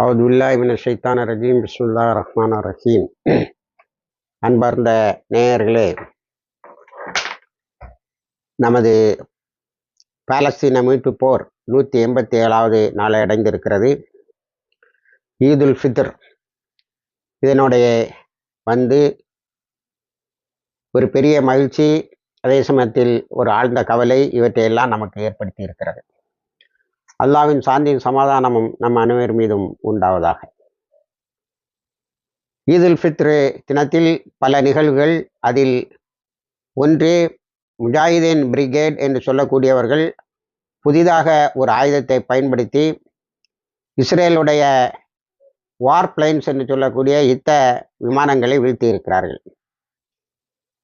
அவது பில்லாஹிமின் ஷைத்தான ரஜீம். பிஸ்முல்லா ரஹ்மான ரஹீம். அன்பார்ந்த நேயர்களே நமது பாலஸ்தீன மீட்பு போர் நூற்றி எண்பத்தி ஏழாவது நாளை அடைந்திருக்கிறது. ஈதுல் ஃபித்ர் இதனுடைய வந்து ஒரு பெரிய மகிழ்ச்சி அதே சமயத்தில் ஒரு ஆழ்ந்த கவலை இவற்றையெல்லாம் நமக்கு ஏற்படுத்தி இருக்கிறது அல்லாவின் சாந்தியும் சமாதானமும் நம் அனைவர் மீதும் உண்டாவதாக. ஈதுல் ஃபித்ரு தினத்தில் பல நிகழ்வுகள் அதில் ஒன்று முஜாஹிதீன் பிரிகேட் என்று சொல்லக்கூடியவர்கள் புதிதாக ஒரு ஆயுதத்தை பயன்படுத்தி இஸ்ரேலுடைய வார் பிளைன்ஸ் என்று சொல்லக்கூடிய யுத்த விமானங்களை வீழ்த்தியிருக்கிறார்கள்.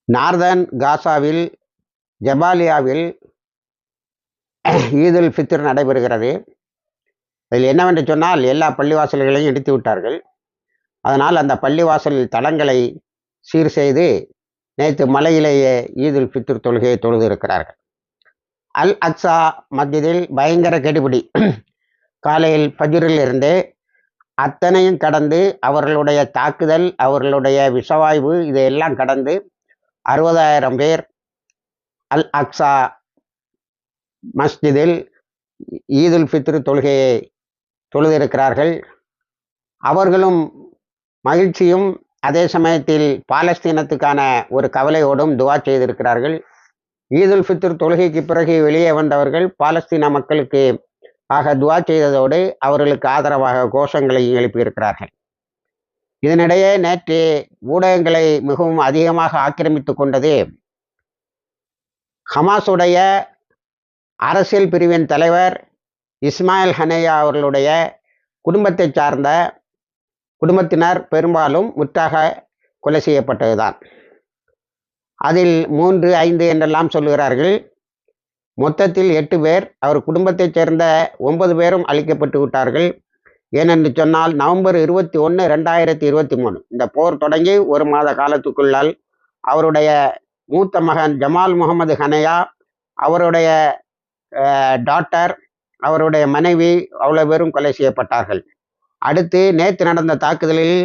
நார்தன் காசாவில் ஜபாலியாவில் ஈதுல் ஃபித்ர் நடைபெறுகிறது. அதில் என்னவென்று சொன்னால் எல்லா பள்ளிவாசல்களையும் இடித்து விட்டார்கள். அதனால் அந்த பள்ளிவாசல் தளங்களை சீர் செய்து நேற்று மலையிலேயே ஈதுல் ஃபித்ர் தொழுகையை தொழுது இருக்கிறார்கள். அல் அக்ஸா மத்தியில் பயங்கர கெடுபிடி. காலையில் பஜுரில் இருந்தே அத்தனையும் கடந்து அவர்களுடைய தாக்குதல் அவர்களுடைய விஷவாய்வு இதையெல்லாம் கடந்து அறுபதாயிரம் பேர் அல் அக்ஸா மஸ்ஜிதில் ஈதுல் ஃபித்ரு தொழுகையை தொழுதிருக்கிறார்கள். அவர்களும் மகிழ்ச்சியும் அதே சமயத்தில் பாலஸ்தீனத்துக்கான ஒரு கவலையோடும் துவா செய்திருக்கிறார்கள். ஈதுல் ஃபித்ர் தொழுகைக்கு பிறகு வெளியே வந்தவர்கள் பாலஸ்தீன மக்களுக்கு ஆக துவா செய்ததோடு அவர்களுக்கு ஆதரவாக கோஷங்களை எழுப்பியிருக்கிறார்கள். இதனிடையே நேற்று ஊடகங்களை மிகவும் அதிகமாக ஆக்கிரமித்து கொண்டது ஹமாஸுடைய அரசியல் பிரிவின் தலைவர் இஸ்மாயில் ஹனேயா அவர்களுடைய குடும்பத்தை சார்ந்த குடும்பத்தினர் பெரும்பாலும் முற்றாக கொலை செய்யப்பட்டதுதான். அதில் மூன்று ஐந்து என்றெல்லாம் சொல்லுகிறார்கள். மொத்தத்தில் எட்டு பேர் அவர் குடும்பத்தைச் சேர்ந்த ஒன்பது பேரும் அழிக்கப்பட்டு விட்டார்கள். ஏனென்று சொன்னால் நவம்பர் இருபத்தி ஒன்று ரெண்டாயிரத்தி இருபத்தி மூணு. இந்த போர் தொடங்கி ஒரு மாத காலத்துக்குள்ளால் அவருடைய மூத்த மகன் ஜமால் முகமது ஹனையா அவருடைய டாக்டர் அவருடைய மனைவி அவ்வளோ பேரும் கொலை செய்யப்பட்டார்கள். அடுத்து நேற்று நடந்த தாக்குதலில்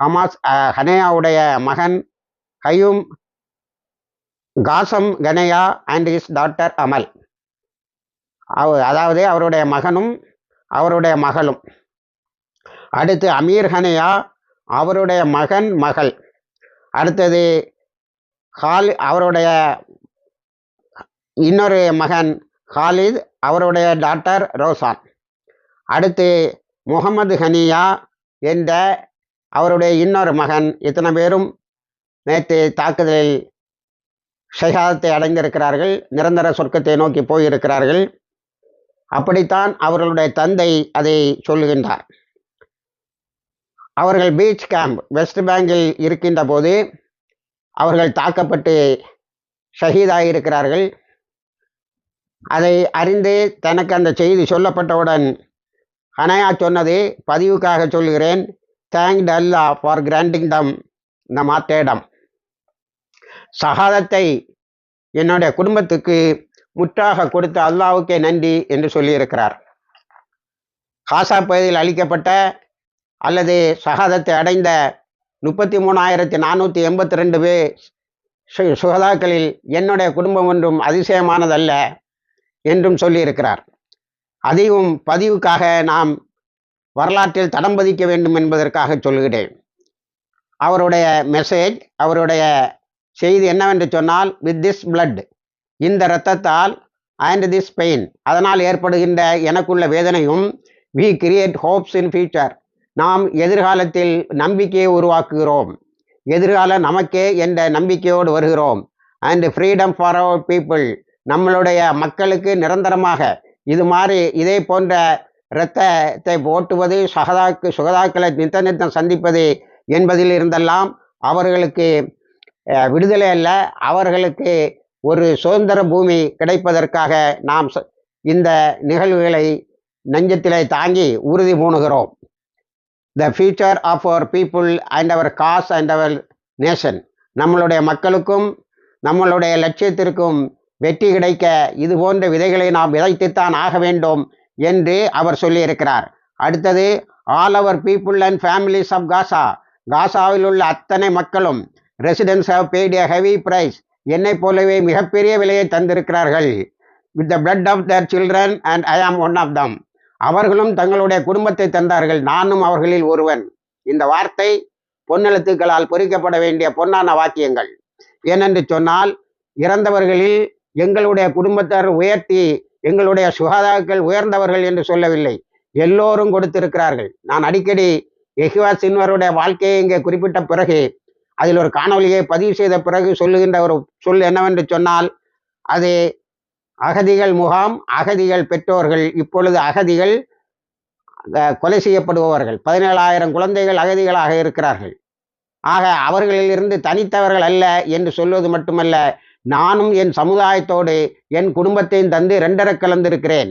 ஹமாஸ் ஹனேயாவுடைய மகன் ஹயூம் காசம் Haniyeh and is doctor Amal. அவ அதாவது அவருடைய மகனும் அவருடைய மகளும். அடுத்து அமீர் ஹனையா அவருடைய மகன் மகள். அடுத்தது ஹால் அவருடைய இன்னொரு மகன் ஹாலித் அவருடைய டாக்டர் ரோசான். அடுத்து முகமது ஹனியா என்ற அவருடைய இன்னொரு மகன். இத்தனை பேரும் நேற்று தாக்குதலில் ஷஹாதத்தை அடைந்திருக்கிறார்கள். நிரந்தர சொர்க்கத்தை நோக்கி போயிருக்கிறார்கள். அப்படித்தான் அவர்களுடைய தந்தை அதை சொல்லுகின்றார். அவர்கள் பீச் கேம்ப் வெஸ்ட் பேங்கில் இருக்கின்ற போது அவர்கள் தாக்கப்பட்டு ஷஹீதாகியிருக்கிறார்கள் அதை அறிந்து தனக்கு அந்த செய்தி சொல்லப்பட்டவுடன் ஹனயா சொன்னது பதிவுக்காக சொல்கிறேன். Thanked Allah for granting them இந்த மாத்தேடம் சகாதத்தை என்னுடைய குடும்பத்துக்கு முற்றாக கொடுத்த அல்லாவுக்கே நன்றி என்று சொல்லியிருக்கிறார். காசா பகுதியில் அளிக்கப்பட்ட அல்லது சகாதத்தை அடைந்த முப்பத்தி மூணாயிரத்தி நானூற்றி எண்பத்தி ரெண்டு பேர் சுகதாக்களில் என்னுடைய குடும்பம் ஒன்றும் அதிசயமானதல்ல. என்றும் சொல்லியிருக்கிறார். அதையும் பதிவுக்காக நாம் வரலாற்றில் தடம் பதிக்க வேண்டும் என்பதற்காக சொல்கிறேன் அவருடைய மெசேஜ் அவருடைய செய்தி என்னவென்று சொன்னால் வித் திஸ் பிளட் இந்த இரத்தத்தால் அண்ட் திஸ் பெயின் அதனால் ஏற்படுகின்ற எனக்குள்ள வேதனையும் we create hopes in future நாம் எதிர்காலத்தில் நம்பிக்கையை உருவாக்குகிறோம். எதிர்காலம் நமக்கே என்ற நம்பிக்கையோடு வருகிறோம். And freedom for our people நம்மளுடைய மக்களுக்கு நிரந்தரமாக இது மாதிரி இதே போன்ற இரத்தத்தை ஓட்டுவது சகதாக்கு சுகதாக்களை நித்த நித்தம் சந்திப்பது என்பதில் இருந்தெல்லாம் அவர்களுக்கு விடுதலை அல்ல. அவர்களுக்கு ஒரு சுதந்திர பூமி கிடைப்பதற்காக நாம் இந்த நிகழ்வுகளை நெஞ்சத்திலே தாங்கி உறுதி பூணுகிறோம். The future of our people and our cause and our nation நம்மளுடைய மக்களுக்கும் நம்மளுடைய லட்சியத்திற்கும் வெற்றி கிடைக்க இது போன்ற விதைகளை நாம் விதைத்துத்தான் ஆக வேண்டும் என்று அவர் சொல்லியிருக்கிறார். அடுத்தது all our people and families of Gaza காசாவில் உள்ள அத்தனை மக்களும் residents have paid a heavy price என்னைப் போலவே மிகப்பெரிய விலையை தந்திருக்கிறார்கள். With the blood of their children and I am one of தம் அவர்களும் தங்களுடைய குடும்பத்தை தந்தார்கள். நானும் அவர்களில் ஒருவன். இந்த வார்த்தை பொன்னெழுத்துக்களால் பொறிக்கப்பட வேண்டிய பொன்னான வாக்கியங்கள். ஏனென்று சொன்னால் இறந்தவர்களில் எங்களுடைய குடும்பத்தார் உயர்த்தி எங்களுடைய சுகாதாக்கள் உயர்ந்தவர்கள் என்று சொல்லவில்லை. எல்லோரும் கொடுத்திருக்கிறார்கள். நான் அடிக்கடி எஹ்வா சின்வருடைய வாழ்க்கையை இங்கே குறிப்பிட்ட பிறகு அதில் ஒரு காணொலியை பதிவு செய்த பிறகு சொல்லுகின்ற ஒரு சொல் என்னவென்று சொன்னால் அது அகதிகள் முகாம் அகதிகள் பெற்றோர்கள் இப்பொழுது அகதிகள் கொலை செய்யப்படுபவர்கள். பதினேழாயிரம் குழந்தைகள் அகதிகளாக இருக்கிறார்கள். ஆக அவர்களிலிருந்து தனித்தவர்கள் அல்ல என்று சொல்வது மட்டுமல்ல நானும் என் சமுதாயத்தோடு என் குடும்பத்தையும் தந்து ரெண்டரை கலந்திருக்கிறேன்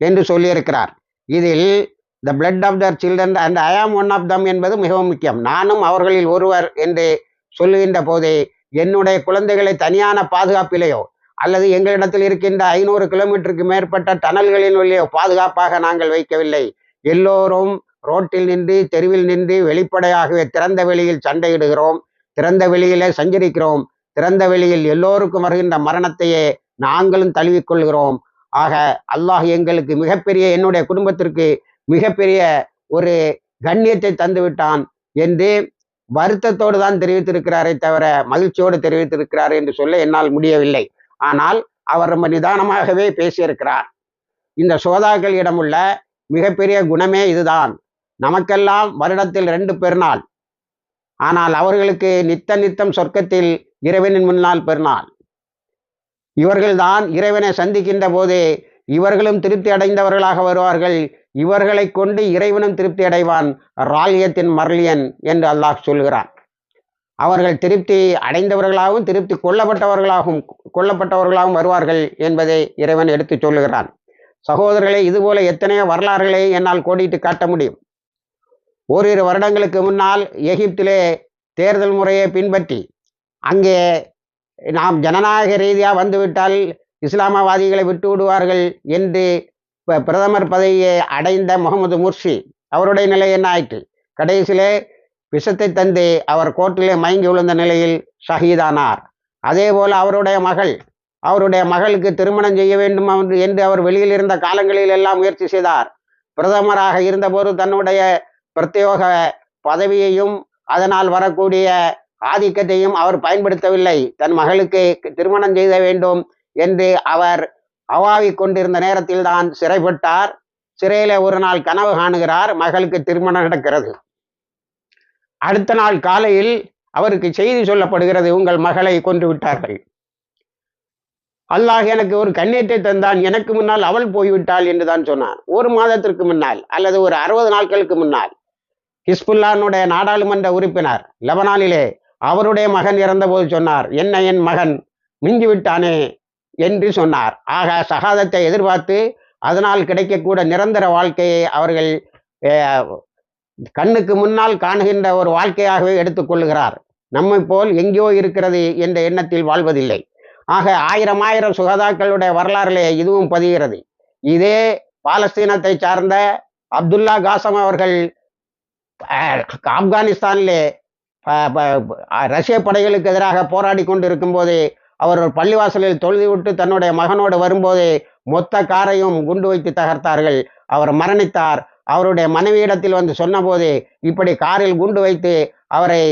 என்று சொல்லியிருக்கிறார். இதில் the blood of their children and I am one of தம் என்பது மிகவும் முக்கியம். நானும் அவர்களில் ஒருவர் என்று சொல்லுகின்ற போதே என்னுடைய குழந்தைகளை தனியான பாதுகாப்பிலேயோ அல்லது எங்களிடத்தில் இருக்கின்ற ஐநூறு கிலோமீட்டருக்கு மேற்பட்ட டனல்களின் வழியோ பாதுகாப்பாக நாங்கள் வைக்கவில்லை. எல்லோரும் ரோட்டில் நின்று தெருவில் நின்று வெளிப்படையாகவே திறந்த வெளியில் சண்டையிடுகிறோம் திறந்த வெளியிலே சஞ்சரிக்கிறோம். திறந்த வெளியில் எல்லோருக்கும் வருகின்ற மரணத்தையே நாங்களும் தழுவிக்கொள்கிறோம். ஆக அல்லாஹ் எங்களுக்கு மிகப்பெரிய என்னுடைய குடும்பத்திற்கு மிகப்பெரிய ஒரு கண்ணியத்தை தந்துவிட்டான் என்று வருத்தத்தோடு தான் தெரிவித்திருக்கிறாரே தவிர மகிழ்ச்சியோடு தெரிவித்திருக்கிறார் என்று சொல்ல என்னால் முடியவில்லை. ஆனால் அவர் ரொம்ப நிதானமாகவே பேசியிருக்கிறார். இந்த சோதாக்களிடமுள்ள மிகப்பெரிய குணமே இதுதான். நமக்கெல்லாம் வருடத்தில் ரெண்டு பெருநாள். ஆனால் அவர்களுக்கு நித்த நித்தம் சொர்க்கத்தில் இறைவனின் முன்னால் பெருநாள். இவர்கள்தான் இறைவனை சந்திக்கின்ற போது இவர்களும் திருப்தி அடைந்தவர்களாக வருவார்கள். இவர்களை கொண்டு இறைவனும் திருப்தி அடைவான். ராலியத்தின் மரலியன் என்று அல்லாஹ் சொல்கிறான். அவர்கள் திருப்தி அடைந்தவர்களாகவும் திருப்தி கொல்லப்பட்டவர்களாகவும் கொல்லப்பட்டவர்களாகவும் வருவார்கள் என்பதை இறைவன் எடுத்துச் சொல்லுகிறான் சகோதரர்களே இதுபோல எத்தனையோ வரலாறுகளை என்னால் கோடிட்டு காட்ட முடியும். ஓரிரு வருடங்களுக்கு முன்னால் எகிப்திலே தேர்தல் முறையை பின்பற்றி அங்கே நாம் ஜனநாயக ரீதியாக வந்துவிட்டால் இஸ்லாமவாதிகளை விட்டு விடுவார்கள் என்று ப- பிரதமர் பதவியை அடைந்த முகமது முர்ஷி அவருடைய நிலை என்ன ஆயிற்று கடைசியிலே விஷத்தை தந்து அவர் கோர்ட்டிலே மயங்கி விழுந்த நிலையில் ஷஹீதானார். அதே போல அவருடைய மகள் அவருடைய மகளுக்கு திருமணம் செய்ய வேண்டும் என்று- என்று அவர் வெளியில் இருந்த காலங்களில் எல்லாம் முயற்சி செய்தார். பிரதமராக இருந்தபோது தன்னுடைய பிரத்யோக பதவியையும் அதனால் வரக்கூடிய ஆதிக்கத்தையும் அவர் பயன்படுத்தவில்லை. தன் மகளுக்கு திருமணம் செய்த வேண்டும் என்று அவர் அவாவிக் கொண்டிருந்த நேரத்தில் தான் சிறைப்பட்டார். சிறையில ஒரு நாள் கனவு காணுகிறார். மகளுக்கு திருமணம் நடக்கிறது. அடுத்த நாள் காலையில் அவருக்கு செய்தி சொல்லப்படுகிறது உங்கள் மகளை கொன்று விட்டார்கள். அல்லாஹ் எனக்கு ஒரு கண்ணீட்டை தந்தான். எனக்கு முன்னால் அவள் போய்விட்டாள் என்று தான் சொன்னான் ஒரு மாதத்திற்கு முன்னால் அல்லது ஒரு அறுபது நாட்களுக்கு முன்னால் ஹிஸ்புல்லானுடைய நாடாளுமன்ற உறுப்பினர் லெபனானிலே அவருடைய மகன் இறந்தபோது சொன்னார் என்ன என் மகன்? மிஞ்சி விட்டானே என்று சொன்னார். ஆக சகாதத்தை எதிர்பார்த்து அதனால் கிடைக்கக்கூட நிரந்தர வாழ்க்கையை அவர்கள் கண்ணுக்கு முன்னால் காணுகின்ற ஒரு வாழ்க்கையாகவே எடுத்துக்கொள்கிறார் நம்மை போல் எங்கேயோ இருக்கிறது என்ற எண்ணத்தில் வாழ்வதில்லை. ஆக ஆயிரம் ஆயிரம் சுகதாக்களுடைய வரலாறிலே இதுவும் பதிகிறது. இதே பாலஸ்தீனத்தை சார்ந்த அப்துல்லா காசம் அவர்கள் ஆப்கானிஸ்தானிலே ரஷ்ய படைகளுக்கு எதிராக போராடி கொண்டிருக்கும் போது அவர் ஒரு பள்ளிவாசலில் தொழுதி விட்டு தன்னுடைய மகனோடு வரும்போது மொத்த காரையும் குண்டு வைத்து தகர்த்தார்கள். அவர் மரணித்தார். அவருடைய மனைவியிடத்தில் வந்து சொன்னபோது இப்படி காரில் குண்டு வைத்து அவரை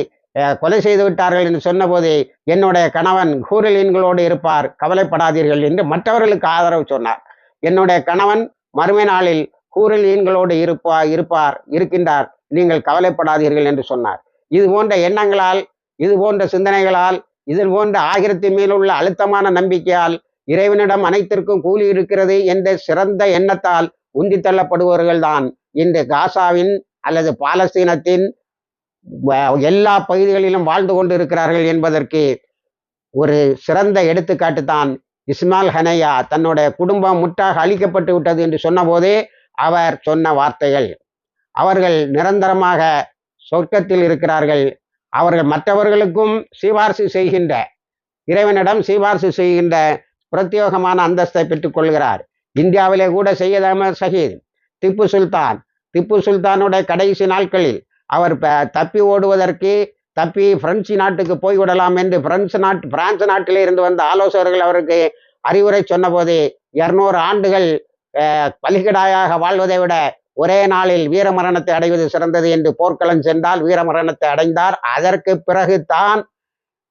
கொலை செய்து விட்டார்கள் என்று சொன்னபோது என்னுடைய கணவன் கூரலீன்களோடு இருப்பார். கவலைப்படாதீர்கள் என்று மற்றவர்களுக்கு ஆதரவு சொன்னார். என்னுடைய கணவன் மறுமை நாளில் கூரலீன்களோடு இருப்பா இருப்பார் இருக்கின்றார். நீங்கள் கவலைப்படாதீர்கள் என்று சொன்னார். இது போன்ற எண்ணங்களால் இது போன்ற சிந்தனைகளால் இதில் போன்ற ஆகிரத்தின் மேலுள்ள அழுத்தமான நம்பிக்கையால் இறைவனிடம் அனைத்திற்கும் கூலி இருக்கிறது என்ற சிறந்த எண்ணத்தால் உந்தி தள்ளப்படுபவர்கள்தான் இன்று காசாவின் அல்லது பாலஸ்தீனத்தின் வ- எல்லா பகுதிகளிலும் வாழ்ந்து கொண்டு இருக்கிறார்கள் என்பதற்கு ஒரு சிறந்த எடுத்துக்காட்டு தான் இஸ்மால் ஹனையா தன்னுடைய குடும்பம் முற்றாக அழிக்கப்பட்டு விட்டது என்று சொன்னபோதே அவர் சொன்ன வார்த்தைகள். அவர்கள் நிரந்தரமாக சொர்க்கத்தில் இருக்கிறார்கள். அவர்கள் மற்றவர்களுக்கும் சிபார்சு செய்கின்ற இறைவனிடம் சிபார்சு செய்கின்ற பிரத்யேகமான அந்தஸ்தை பெற்றுக் கொள்கிறார். இந்தியாவிலே கூட சையத் அகமது ஷஹீத் திப்பு சுல்தான் திப்பு சுல்தானுடைய கடைசி நாட்களில் அவர் ப- தப்பி ஓடுவதற்கு தப்பி பிரெஞ்சு நாட்டுக்கு போய்விடலாம் என்று பிரெஞ்சு நாட்டு பிரான்ஸ் நாட்டிலே இருந்து வந்த ஆலோசகர்கள் அவருக்கு அறிவுரை சொன்னபோது இருநூறு ஆண்டுகள் பலிகடாயாக வாழ்வதை விட ஒரே நாளில் வீரமரணத்தை அடைவது சிறந்தது என்று போர்க்களம் சென்றால் வீரமரணத்தை அடைந்தார். அதற்கு பிறகு தான்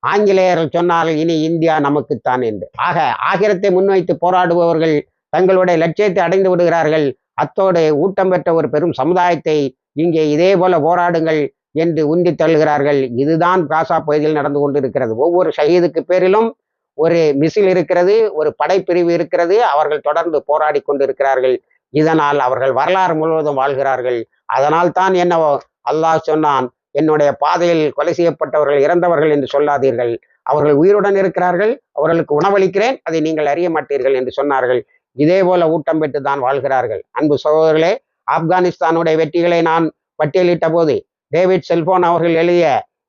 ஆங்கிலேயர்கள் சொன்னார்கள் இனி இந்தியா நமக்குத்தான் என்று. ஆக ஆகிரத்தை முன்வைத்து போராடுபவர்கள் தங்களுடைய லட்சியத்தை அடைந்து விடுகிறார்கள். அத்தோடு ஊட்டம் பெற்ற ஒரு பெரும் சமுதாயத்தை இங்கே இதே போல போராடுங்கள் என்று உந்தி தள்ளுகிறார்கள். இதுதான் காசா பகுதியில் நடந்து கொண்டிருக்கிறது. ஒவ்வொரு ஷஹீதுக்கு பேரிலும் ஒரு மிசில் இருக்கிறது ஒரு படைப்பிரிவு இருக்கிறது. அவர்கள் தொடர்ந்து போராடி கொண்டிருக்கிறார்கள். இதனால் அவர்கள் வரலாறு முழுவதும் வாழ்கிறார்கள். அதனால் தான் என்னவோ அல்லாஹ் சொன்னான் என்னுடைய பாதையில் கொலை செய்யப்பட்டவர்கள் இறந்தவர்கள் என்று சொல்லாதீர்கள். அவர்கள் உயிருடன் இருக்கிறார்கள் அவர்களுக்கு உணவளிக்கிறேன் அதை நீங்கள் அறிய மாட்டீர்கள் என்று சொன்னார்கள். இதே போல ஊட்டம் பெற்று தான் வாழ்கிறார்கள். அன்பு சகோதரர்களே ஆப்கானிஸ்தானுடைய வெற்றிகளை நான் பட்டியலிட்ட போது டேவிட் செல்போன் அவர்கள் எழுதிய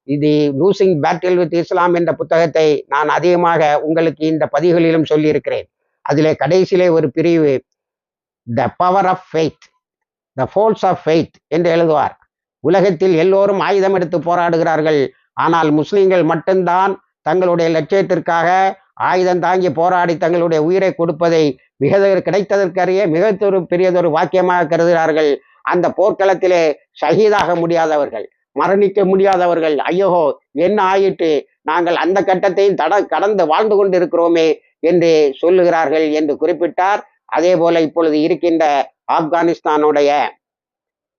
இது லூசிங் பேட்டில் வித் இஸ்லாம் என்ற புத்தகத்தை நான் அதிகமாக உங்களுக்கு இந்த பதிவுகளிலும் சொல்லியிருக்கிறேன். அதிலே கடைசியிலே ஒரு பிரிவு the power of faith the force of faith என்று எழுதுவார். உலகத்தில் எல்லோரும் ஆயுதம் எடுத்து போராடுகிறார்கள். ஆனால் முஸ்லிம்கள் மட்டும்தான் தங்களுடைய லட்சியத்திற்காக ஆயுதம் தாங்கி போராடி தங்களுடைய உயிரை கொடுப்பதை மிக கிடைத்ததற்கறிய மிகத்தொரு பெரியதொரு வாக்கியமாக கருதுகிறார்கள். அந்த போர்க்களத்திலே ஷஹீதாக முடியாதவர்கள் மரணிக்க முடியாதவர்கள் ஐயோ என்ன ஆயிட்டு நாங்கள் அந்த கட்டத்தையும் தட கடந்து வாழ்ந்து கொண்டிருக்கிறோமே என்று சொல்லுகிறார்கள் என்று குறிப்பிட்டார் அதே போல இப்பொழுது இருக்கின்ற ஆப்கானிஸ்தானுடைய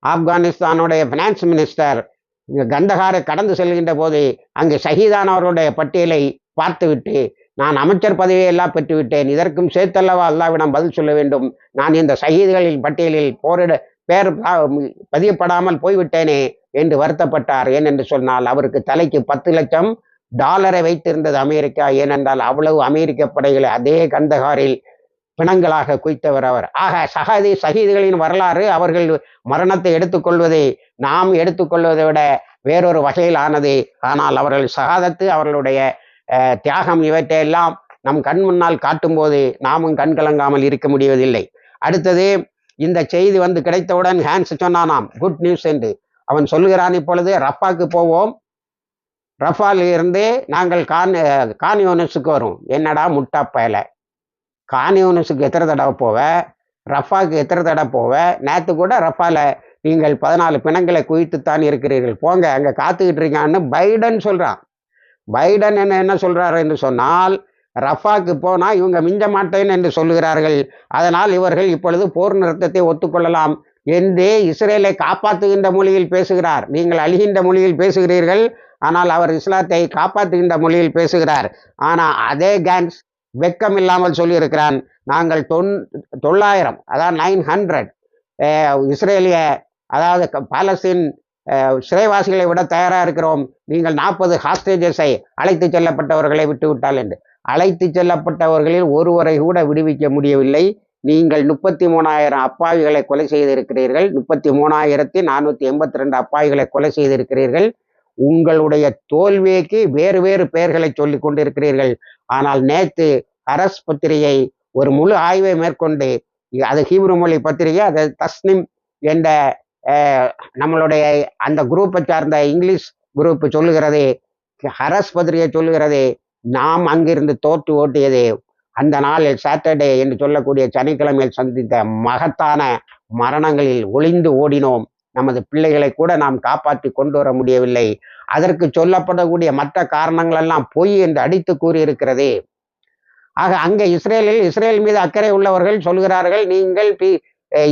ஆப்கானிஸ்தானுடைய பினான்ஸ் மினிஸ்டர் கந்தகாரை கடந்து செல்கின்ற போது அங்கு ஷஹீதானவர்களுடைய பட்டியலை பார்த்துவிட்டு நான் அமைச்சர் பதவியை எல்லாம் பெற்றுவிட்டேன் இதற்கும் சேர்த்தல்லவா அல்லாவிடம் பதில் சொல்ல வேண்டும். நான் இந்த ஷஹீதுகளின் பட்டியலில் போரிட பேர் பதியப்படாமல் போய்விட்டேனே என்று வருத்தப்பட்டார். ஏனென்று சொன்னால் அவருக்கு தலைக்கு பத்து லட்சம் டாலரை வைத்திருந்தது அமெரிக்கா. ஏனென்றால் அவ்வளவு அமெரிக்க படைகளை அதே கந்தகாரில் பிணங்களாக குய்த்தவர் அவர். ஆக சகதி சகிதிகளின் வரலாறு அவர்கள் மரணத்தை எடுத்துக்கொள்வதை நாம் எடுத்துக்கொள்வதை விட வேறொரு வகையில் ஆனது. ஆனால் அவர்கள் சகாதத்து அவர்களுடைய தியாகம் இவற்றையெல்லாம் நம் கண் முன்னால் காட்டும்போது நாமும் கண் கலங்காமல் இருக்க முடிவதில்லை. அடுத்தது இந்த செய்தி வந்து கிடைத்தவுடன் ஹேன்ஸ் சொன்னானாம் குட் நியூஸ் என்று. அவன் சொல்லுகிறான் இப்பொழுது ரஃபாக்கு போவோம். ரஃபாலிருந்து நாங்கள் கான் கான்யூனஸுக்கு வரும். என்னடா முட்டா பயலை. கான்யூனஸுக்கு எத்தனை தடவை போவ? ரஃபாக்கு எத்தனை தடவை போவ? நேற்று கூட ரஃபாவில் நீங்கள் பதினாலு பிணங்களை குவித்துத்தான் இருக்கிறீர்கள். போங்க அங்கே காத்துக்கிட்டு இருக்கான்னு பைடன் சொல்கிறான் பைடன் என்ன என்ன சொல்கிறாரு என்று சொன்னால் ரஃபாக்கு போனால் இவங்க மிஞ்ச மாட்டேன் என்று சொல்லுகிறார்கள். அதனால் இவர்கள் இப்பொழுது போர் நிறுத்தத்தை ஒத்துக்கொள்ளலாம் என்று இஸ்ரேலை காப்பாற்றுகின்ற மொழியில் பேசுகிறார். நீங்கள் அழிகின்ற மொழியில் பேசுகிறீர்கள் ஆனால் அவர் இஸ்லாத்தை காப்பாற்றுகின்ற மொழியில் பேசுகிறார். ஆனால் அதே கேன்ஸ் வெக்கம் இல்லாமல் சொல்லியிருக்கிறான். நாங்கள் தொன் தொள்ளாயிரம் அதாவது நைன் ஹண்ட்ரட் இஸ்ரேலிய அதாவது க- பாலஸ்தீன் சிறைவாசிகளை விட தயாராக இருக்கிறோம். நீங்கள் நாற்பது ஹாஸ்டேஜஸை அழைத்து செல்லப்பட்டவர்களை விட்டுவிட்டால் என்று. அழைத்து செல்லப்பட்டவர்களில் ஒருவரை கூட விடுவிக்க முடியவில்லை. நீங்கள் முப்பத்தி மூணாயிரம் அப்பாவிகளை கொலை செய்திருக்கிறீர்கள். முப்பத்தி மூணாயிரத்தி நானூற்றி எண்பத்தி ரெண்டு அப்பாவிகளை கொலை செய்திருக்கிறீர்கள். உங்களுடைய தோல்விக்கு வேறு வேறு பெயர்களை சொல்லி கொண்டிருக்கிறீர்கள். ஆனால் நேற்று அரஸ் பத்திரிகை ஒரு முழு ஆய்வை மேற்கொண்டு அது ஹீப்ரு மொழி பத்திரிகை அது தஸ்னிம் என்ற நம்மளுடைய அந்த குரூப்பை சார்ந்த இங்கிலீஷ் குரூப் சொல்லுகிறது ஹரஸ் பத்திரிகை சொல்லுகிறது நாம் அங்கிருந்து தோற்று ஓட்டியது. அந்த நாளில் சாட்டர்டே என்று சொல்லக்கூடிய சனிக்கிழமையில் சந்தித்த மகத்தான மரணங்களில் ஒளிந்து ஓடினோம். நமது பிள்ளைகளை கூட நாம் காப்பாற்றி கொண்டு வர முடியவில்லை. அதற்கு சொல்லப்படக்கூடிய மற்ற காரணங்கள் எல்லாம் பொய் என்று அடித்து கூறியிருக்கிறது. ஆக அங்கே இஸ்ரேலில் இஸ்ரேல் மீது அக்கறை உள்ளவர்கள் சொல்கிறார்கள் நீங்கள் பி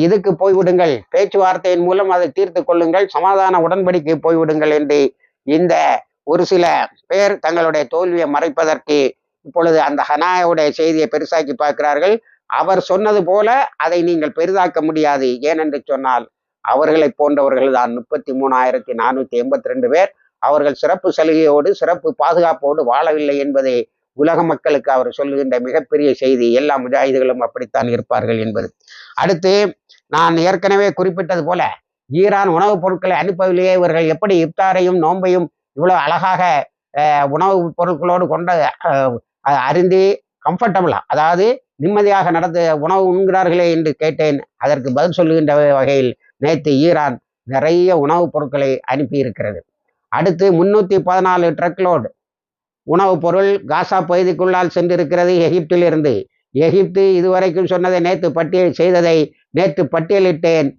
இதுக்கு போய்விடுங்கள். பேச்சுவார்த்தையின் மூலம் அதை தீர்த்து கொள்ளுங்கள். சமாதான உடன்படிக்கை போய்விடுங்கள் என்று இந்த ஒரு சில பேர் தங்களுடைய தோல்வியை மறைப்பதற்கு இப்பொழுது அந்த ஹனாயோடைய செய்தியை பெருசாக்கி பார்க்கிறார்கள். அவர் சொன்னது போல அதை நீங்கள் பெரிதாக்க முடியாது. ஏனென்று சொன்னால் அவர்களை போன்றவர்கள் தான். முப்பத்தி மூணாயிரத்தி நானூற்றி எண்பத்தி ரெண்டு பேர் அவர்கள் சிறப்பு சலுகையோடு சிறப்பு பாதுகாப்போடு வாழவில்லை என்பதை உலக மக்களுக்கு அவர் சொல்லுகின்ற மிகப்பெரிய செய்தி. எல்லா முஜாஹிதுகளும் அப்படித்தான் இருப்பார்கள் என்பது. அடுத்து நான் ஏற்கனவே குறிப்பிட்டது போல ஈரான் உணவுப் பொருட்களை அனுப்பவில்லையே இவர்கள் எப்படி இப்தாரையும் நோன்பையும் இவ்வளவு அழகாக உணவுப் பொருட்களோடு கொண்ட அறிந்து கம்ஃபர்டபுளாக கம்ஃபர்டபுளா அதாவது நிம்மதியாக நடந்து உணவு உண்கிறார்களே என்று கேட்டேன். அதற்கு பதில் சொல்லுகின்ற வகையில் நேற்று ஈரான் நிறைய உணவுப் பொருட்களை அனுப்பியிருக்கிறது. அடுத்து முன்னூற்றி பதினாலு ட்ரக் லோடு உணவுப் பொருள் காசா பகுதிக்குள்ளால் சென்றிருக்கிறது எகிப்திலிருந்து. எகிப்து இதுவரைக்கும் சொன்னதை நேற்று பட்டியல் செய்ததை நேற்று பட்டியலிட்டேன்.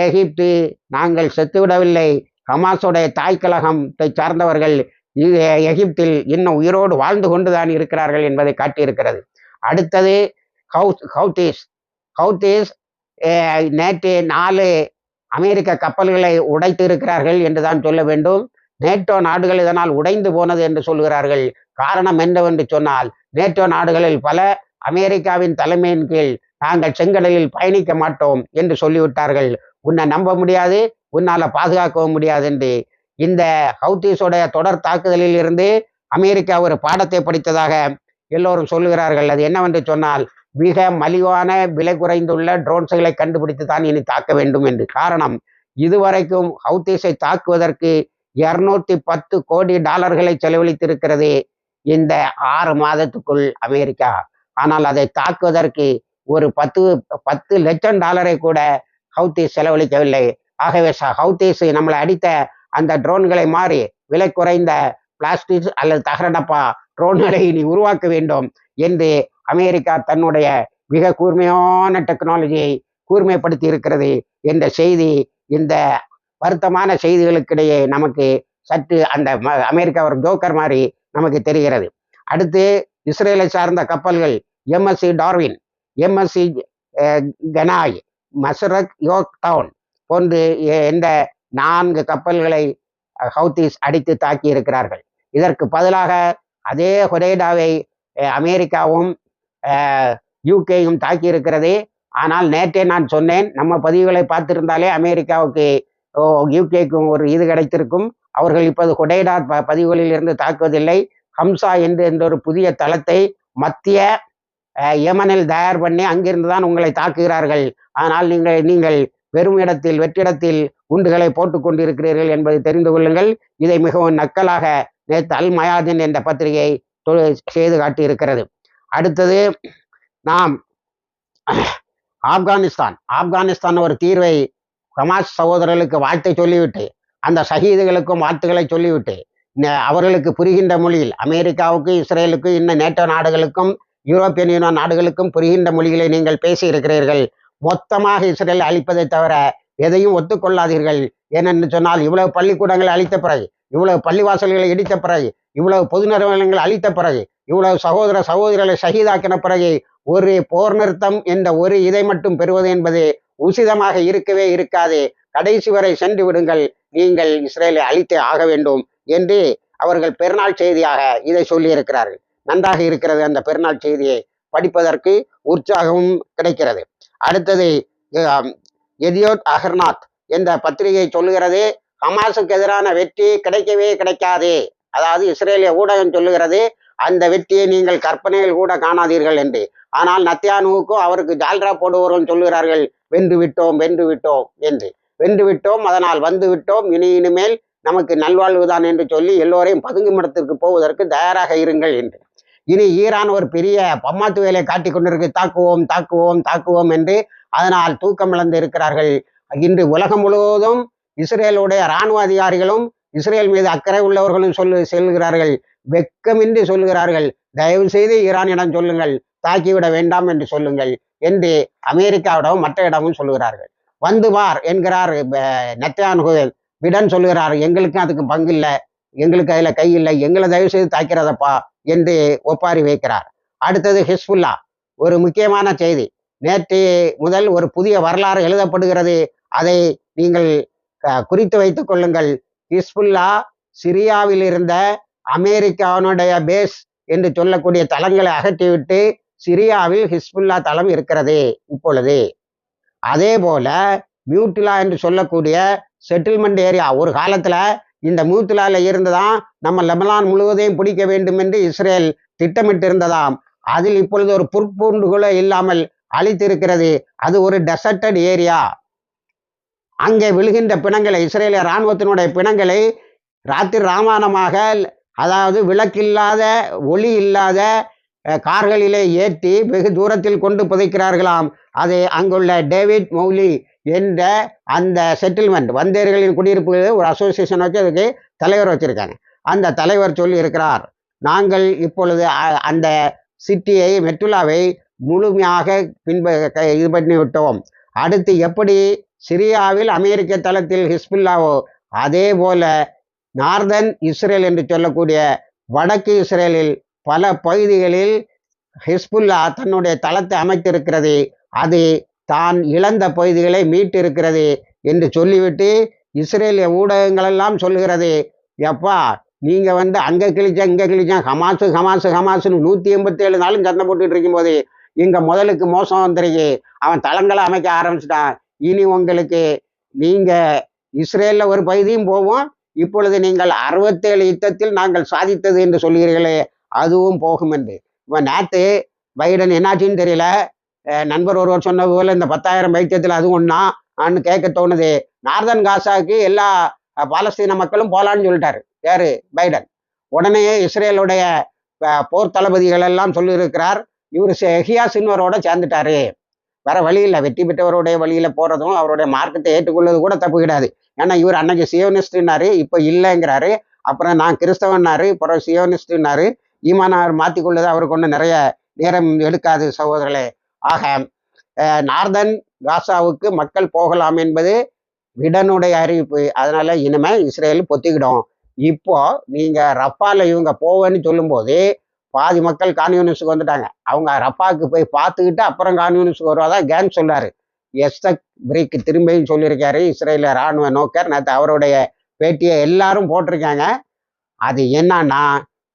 எகிப்து நாங்கள் செத்துவிடவில்லை. ஹமாஸுடைய தாய்க்கழகத்தை சார்ந்தவர்கள் இது எகிப்தில் இன்னும் உயிரோடு வாழ்ந்து கொண்டுதான் இருக்கிறார்கள் என்பதை காட்டியிருக்கிறது. அடுத்தது ஹவுத் ஹவுத்தீஸ் ஹவுத்தீஸ் நேற்று நாலு அமெரிக்க கப்பல்களை உடைத்து இருக்கிறார்கள் என்று தான் சொல்ல வேண்டும். நேட்டோ நாடுகள் இதனால் உடைந்து போனது என்று சொல்கிறார்கள். காரணம் என்னவென்று சொன்னால் நேட்டோ நாடுகளில் பல அமெரிக்காவின் தலைமையின் கீழ் நாங்கள் செங்கடலில் பயணிக்க மாட்டோம் என்று சொல்லிவிட்டார்கள். உன்னை நம்ப முடியாது உன்னால பாதுகாக்கவும் முடியாது என்று. இந்த ஹவுத்தீஸோடைய தொடர் தாக்குதலில் இருந்து அமெரிக்கா ஒரு பாடத்தை படித்ததாக எல்லோரும் சொல்லுகிறார்கள். அது என்னவென்று சொன்னால் மிக மலிவான விலை குறைந்துள்ள ட்ரோன்ஸ்களை கண்டுபிடித்து தான் இனி தாக்க வேண்டும் என்று. காரணம் இதுவரைக்கும் ஹவுத்தீஸை தாக்குவதற்கு இருநூத்தி பத்து கோடி டாலர்களை செலவழித்திருக்கிறது இந்த ஆறு மாதத்துக்குள் அமெரிக்கா. ஆனால் அதை தாக்குவதற்கு ஒரு பத்து பத்து லட்சம் டாலரை கூட ஹவுத்தீஸ் செலவழிக்கவில்லை. ஆகவே ச- ஹவுத்தீஸ் நம்மளை அடித்த அந்த ட்ரோன்களை மாறி விலை குறைந்த பிளாஸ்டிக் அல்லது தகர டப்பா ட்ரோன்களை இனி உருவாக்க வேண்டும் என்று அமெரிக்கா தன்னுடைய மிக கூர்மையான டெக்னாலஜியை கூர்மைப்படுத்தி இருக்கிறது என்ற செய்தி இந்த வருத்தமான செய்திகளுக்கிடையே நமக்கு சற்று அந்த ம- அமெரிக்கா ஒரு ஜோக்கர் மாதிரி நமக்கு தெரிகிறது. அடுத்து இஸ்ரேலை சார்ந்த கப்பல்கள் எம்எஸ்சி டார்வின் எம்எஸ்சி கனாய் மசரக் யோக் டவுன் போன்று எ- இந்த நான்கு கப்பல்களை ஹவுத்திஸ் அடித்து தாக்கி இருக்கிறார்கள். இதற்கு பதிலாக அதே ஹொரேடாவை அமெரிக்காவும் யூகேயும் தாக்கி இருக்கிறது. ஆனால் நேற்றே நான் சொன்னேன் நம்ம பதிவுகளை பார்த்திருந்தாலே அமெரிக்காவுக்கு யூகேக்கும் ஒரு இது கிடைத்திருக்கும். அவர்கள் இப்போது ஹுடைடா ப பதிவுகளில் இருந்து தாக்குவதில்லை. ஹம்சா என்று என்ற ஒரு புதிய தளத்தை மத்திய யமனில் தயார் பண்ணி அங்கிருந்து தான் உங்களை தாக்குகிறார்கள். ஆனால் நீங்கள் நீங்கள் வெறும் இடத்தில் வெற்றிடத்தில் குண்டுகளை போட்டுக் கொண்டிருக்கிறீர்கள் என்பதை தெரிந்து கொள்ளுங்கள். இதை மிகவும் நக்கலாக நேற்று அல் மயாதின் என்ற பத்திரிகை செய்து காட்டியிருக்கிறது. அடுத்தது நாம் ஆப்கானிஸ்தான். ஆப்கானிஸ்தான் ஒரு தீர்வை ஹமாஸ் சகோதரர்களுக்கு வாழ்த்தை சொல்லிவிட்டு அந்த சகிதுகளுக்கும் வாழ்த்துக்களை சொல்லிவிட்டு அவர்களுக்கு புரிகின்ற மொழியில் அமெரிக்காவுக்கு இஸ்ரேலுக்கு இன்னும் நேட்டோ நாடுகளுக்கும் யூரோப்பியன் யூனியன் நாடுகளுக்கும் புரிகின்ற மொழிகளை நீங்கள் பேசி இருக்கிறீர்கள் மொத்தமாக இஸ்ரேல் அழிப்பதை தவிர எதையும் ஒத்துக்கொள்ளாதீர்கள். ஏனென்று சொன்னால் இவ்வளவு பள்ளிக்கூடங்களை அழித்த பிறகு இவ்வளவு பள்ளிவாசல்களை இடித்த பிறகு இவ்வளவு பொது நிறுவனங்கள் அழித்த பிறகு இவ்வளவு சகோதர சகோதரர்களை சகிதாக்கின பிறகு ஒரு போர் நிறுத்தம் என்ற ஒரு இதை மட்டும் பெறுவது என்பது உசிதமாக இருக்கவே இருக்காது. கடைசி வரை சென்று விடுங்கள். நீங்கள் இஸ்ரேலை அழித்தே ஆக வேண்டும் என்று அவர்கள் பெருநாள் செய்தியாக இதை சொல்லியிருக்கிறார்கள். நன்றாக இருக்கிறது அந்த பெருநாள் செய்தியை படிப்பதற்கு உற்சாகமும் கிடைக்கிறது. அடுத்தது எதியோத் எதியோட் அகர்நாத் என்ற பத்திரிகை சொல்லுகிறது ஹமாஸுக்கு எதிரான வெற்றி கிடைக்கவே கிடைக்காது. அதாவது இஸ்ரேலிய ஊடகம் சொல்லுகிறது அந்த வெற்றியை நீங்கள் கற்பனையில் கூட காணாதீர்கள் என்று. ஆனால் நத்தியானுவுக்கும் அவருக்கு ஜால்ரா போடுவோர்கள் சொல்லுகிறார்கள் வென்று விட்டோம் வென்று விட்டோம் என்று. வென்று விட்டோம் அதனால் வந்து விட்டோம் இனி இனிமேல் நமக்கு நல்வாழ்வுதான் என்று சொல்லி எல்லோரையும் பதுங்கும் இடத்திற்கு போவதற்கு தயாராக இருங்கள் என்று. இனி ஈரான் ஒரு பெரிய பம்மாத்து வேலையை காட்டி கொண்டிருக்கு. தாக்குவோம் தாக்குவோம் தாக்குவோம் என்று அதனால் தூக்கம் இழந்து இருக்கிறார்கள். இன்று உலகம் முழுவதும் இஸ்ரேலுடைய இராணுவ அதிகாரிகளும் இஸ்ரேல் மீது அக்கறை உள்ளவர்களும் சொல்லு செல்கிறார்கள். வெட்கமின்றி சொல்லுகிறார்கள் தயவு செய்து ஈரானிடம் சொல்லுங்கள். தாக்கிவிட வேண்டாம் என்று சொல்லுங்கள். என்று அமெரிக்காவிடமும் மற்ற இடமும் சொல்லுகிறார்கள். வந்து வார் என்கிறார் நெத்தான்ஹு விடன் சொல்லுகிறார் எங்களுக்கும் அதுக்கு பங்கு இல்லை எங்களுக்கு அதில் கை இல்லை எங்களை தயவு செய்து தாக்கிறதப்பா என்று ஒப்பாரி வைக்கிறார். அடுத்தது ஹிஸ்புல்லா. ஒரு முக்கியமான செய்தி. நேற்று முதல் ஒரு புதிய வரலாறு எழுதப்படுகிறது. அதை நீங்கள் குறித்து வைத்துக் கொள்ளுங்கள். ஹிஸ்புல்லா சிரியாவில் இருந்த அமெரிக்காவினுடைய பேஸ் என்று சொல்லக்கூடிய தளங்களை அகற்றிவிட்டு சிரியாவில் ஹிஸ்புல்லா தளம் இருக்கிறது இப்பொழுது. அதே போல மியூட்டிலா என்று சொல்லக்கூடிய செட்டில்மெண்ட் ஏரியா ஒரு காலத்துல இந்த மியூட்டிலால இருந்துதான் நம்ம லெபனான் முழுவதையும் பிடிக்க வேண்டும் என்று இஸ்ரேல் திட்டமிட்டிருந்ததாம். அதில் இப்பொழுது ஒரு புற்பூண்டுகளோ இல்லாமல் அழித்திருக்கிறது. அது ஒரு டெசர்டட் ஏரியா. அங்கே விழுகின்ற பிணங்களை இஸ்ரேலிய இராணுவத்தினுடைய பிணங்களை ராத்திரி ராமாயணமாக அதாவது விளக்கில்லாத ஒளி இல்லாத கார்களிலே ஏற்றி வெகு தூரத்தில் கொண்டு புதைக்கிறார்களாம். அது அங்குள்ள டேவிட் மௌலி என்ற அந்த செட்டில்மெண்ட் வந்தேர்களின் குடியிருப்பு ஒரு அசோசியேஷன் வச்சு அதுக்கு தலைவர் வச்சிருக்காங்க. அந்த தலைவர் சொல்லி இருக்கிறார் நாங்கள் இப்பொழுது அ- அந்த சிட்டியை மெட்டுலாவை முழுமையாக பின்ப இது பண்ணி விட்டோம். அடுத்து எப்படி சிரியாவில் அமெரிக்க தளத்தில் ஹிஸ்புல்லாவோ அதே போல நார்தன் இஸ்ரேல் என்று சொல்லக்கூடிய வடக்கு இஸ்ரேலில் பல பகுதிகளில் ஹிஸ்புல்லா தன்னுடைய தளத்தை அமைத்திருக்கிறது. அது தான் இழந்த பகுதிகளை மீட்டிருக்கிறது என்று சொல்லிவிட்டு இஸ்ரேலிய ஊடகங்களெல்லாம் சொல்கிறது சொல்லுகிறது. எப்பா நீங்கள் வந்து அங்கே கிழிச்சா இங்கே கிழிச்சா ஹமாசு ஹமாசு ஹமாசுன்னு நூற்றி எண்பத்தேழு நாளும் சண்டை போட்டுட்டு இருக்கும்போது இங்கே முதலுக்கு மோசம் வந்துருக்கு. அவன் தளங்களை அமைக்க ஆரம்பிச்சிட்டான். இனி உங்களுக்கு நீங்கள் இஸ்ரேலில் ஒரு பகுதியும் போவோம் இப்பொழுது நீங்கள் அறுபத்தேழு யுத்தத்தில் நாங்கள் சாதித்தது என்று சொல்கிறீர்களே. அதுவும் போகும் என்று. இப்போ நேற்று பைடன் என்னாச்சுன்னு தெரியல. நண்பர் ஒருவர் சொன்ன போல இந்த பத்தாயிரம் வைத்தியத்தில் அது ஒன்றா ஆன்னு கேட்க தோணுது. நார்தன் காசாக்கு எல்லா பாலஸ்தீன மக்களும் போலான்னு சொல்லிட்டாரு. யாரு? பைடன். உடனே இஸ்ரேலுடைய போர் தளபதிகள் எல்லாம் சொல்லியிருக்கிறார். இவர் ஹியாசின்வரோட சேர்ந்துட்டாரு. வேற வழி இல்லை. வெற்றி பெற்றவருடைய வழியில போறதும் அவருடைய மார்க்கத்தை ஏற்றுக்கொள்வது கூட தப்பு கிடையாது. ஏன்னா இவர் அன்னைக்கு சியோனிஸ்ட்னாரு இப்போ இல்லைங்கிறாரு. அப்புறம் நான் கிறிஸ்தவன்னாரு அப்புறம் சியோனிஸ்ட்னாரு ஈமானார் மாற்றிக்கொள்வது அவருக்கு ஒன்றும் நிறைய நேரம் எடுக்காது சகோதரர்களே. ஆக நார்தன் காசாவுக்கு மக்கள் போகலாம் என்பது விடனுடைய அறிவிப்பு. அதனால இனிமே இஸ்ரேல் பொத்திக்கிடும். இப்போ நீங்க ரப்பால இவங்க போவேன்னு சொல்லும்போது பாதி மக்கள் கான்யூனிஸ்டுக்கு வந்துட்டாங்க. அவங்க ரப்பாவுக்கு போய் பார்த்துக்கிட்டு அப்புறம் கான்யூனிஸ்டுக்கு வருவாதா கேங் சொல்றாரு எஸ்தக் பிரேக் திரும்பியும் சொல்லியிருக்காரு. இஸ்ரேல ராணுவ நோக்கர் நேற்று அவருடைய பேட்டியை எல்லாரும் போட்டிருக்காங்க. அது என்னன்னா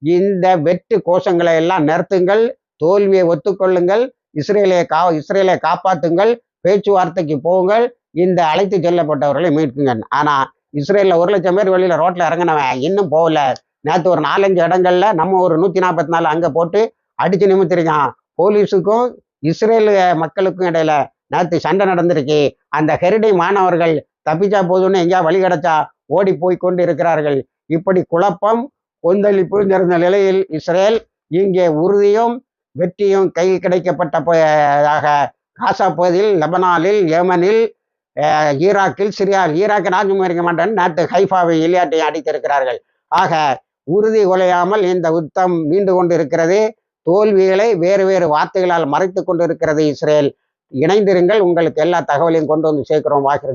இந்த வெட்டு கோஷங்களை எல்லாம் நிறுத்துங்கள் தோல்வியை ஒத்துக்கொள்ளுங்கள் இஸ்ரேலை கா இஸ்ரேலை காப்பாற்றுங்கள் பேச்சுவார்த்தைக்கு போங்கள் இந்த அழைத்து செல்லப்பட்டவர்களை மீட்குங்க ஆனால் இஸ்ரேலில் ஒரு லட்சம் பேர் வெளியில் ரோட்டில் இறங்கினவன் இன்னும் போகல. நேற்று ஒரு நாலஞ்சு இடங்கள்ல நம்ம ஒரு நூற்றி நாற்பத்தி நாலு அங்கே போட்டு அடித்து நிமித்திருக்கான். போலீஸுக்கும் இஸ்ரேல் மக்களுக்கும் இடையில நேற்று சண்டை நடந்திருக்கு. அந்த ஹெரிடை மாணவர்கள் தப்பிச்சா போதும்னு எங்கேயா வழி கிடைச்சா ஓடி போய் கொண்டு இருக்கிறார்கள் இப்படி குழப்பம் கொந்தளிப்பு நிறைந்த நிலையில் இஸ்ரேல் இங்கே உறுதியும் வெற்றியும் கையில் கிடைக்கப்பட்டதாக காசா பகுதியில் லெபனானில் யேமனில் ஈராக்கில் சிரியாவில் ஈராக்கை நான் சும்மா இருக்க மாட்டேன் நாட்டு ஹைஃபாவை இலியாட்டை அடித்திருக்கிறார்கள். ஆக உறுதி கொலையாமல் இந்த யுத்தம் நீண்டு கொண்டு இருக்கிறது தோல்விகளை வேறு வேறு வார்த்தைகளால் மறைத்து கொண்டு இருக்கிறது இஸ்ரேல். இணைந்திருங்கள் உங்களுக்கு எல்லா தகவலையும் கொண்டு வந்து சேர்க்கிறோம். வாக்கிற